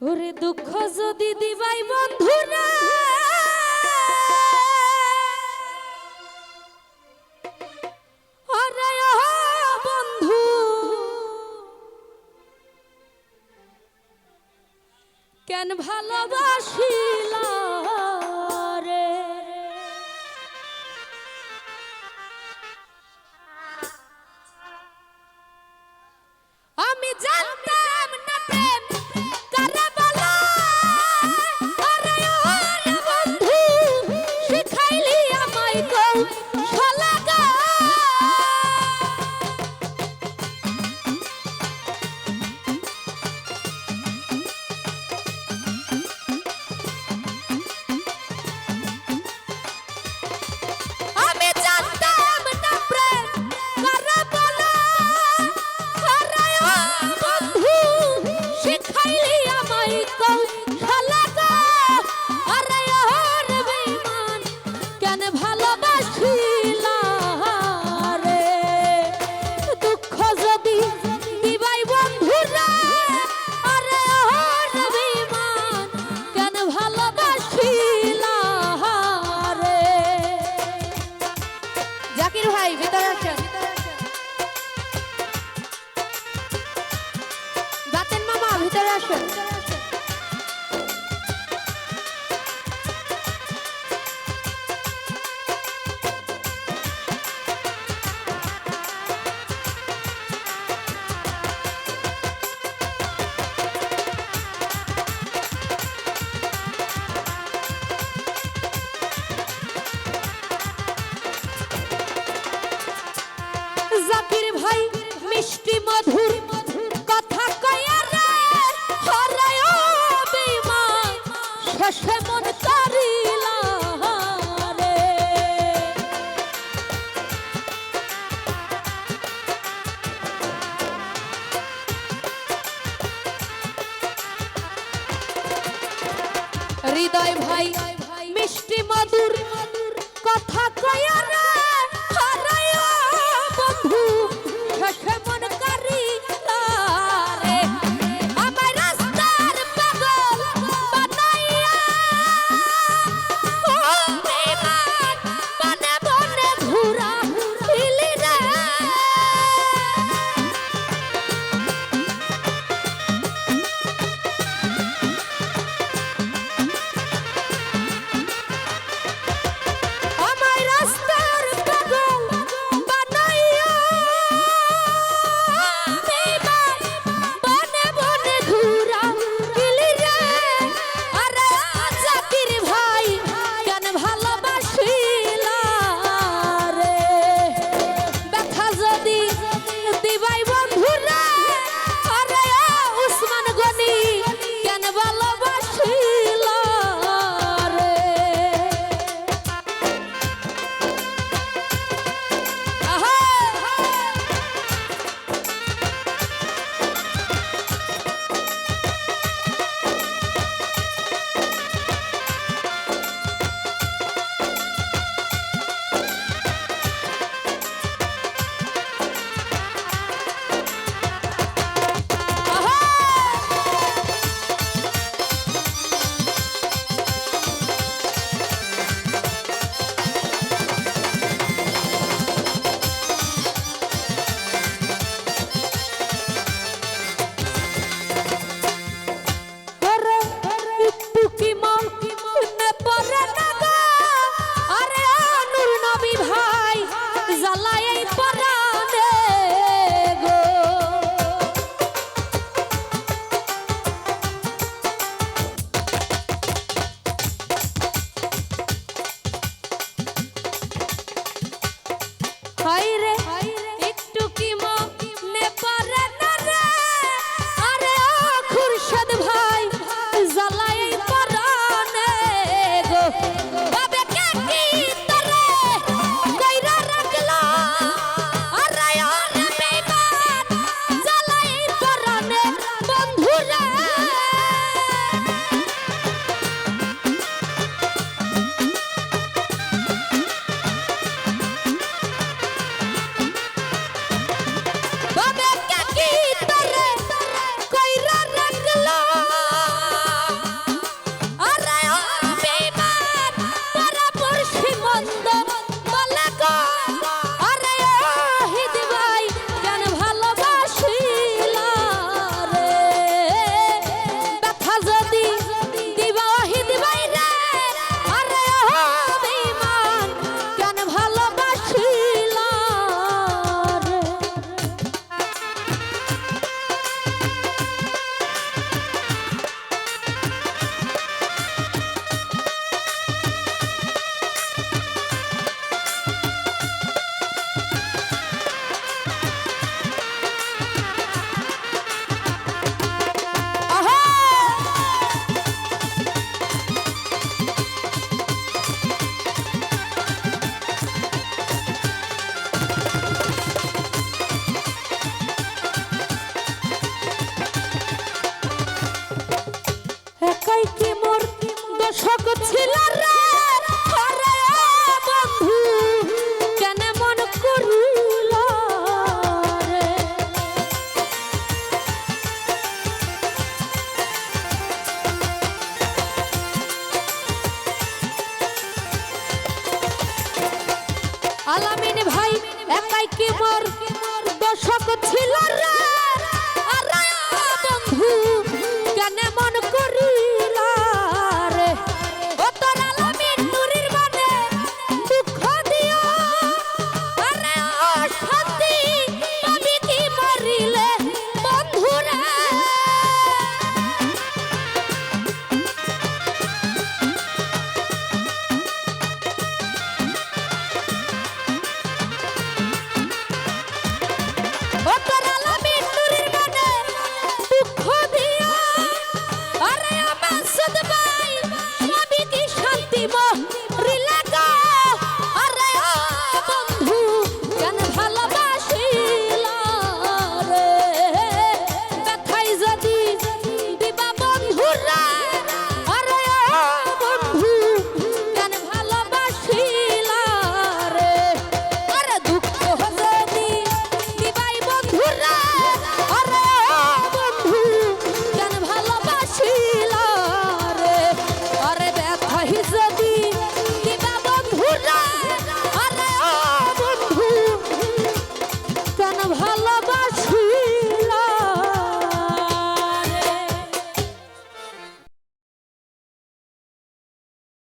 ওরে দুঃখ যদি দিবাই বন্ধুরা। বন্ধু। কেন ভালোবাসিলা? 喝点水。হৃদয় ভাই মিষ্টি মধুর কথা কয়ার পরা একাই কি মোর দশক ছিল রে? বন্ধু কেন ¡Relax!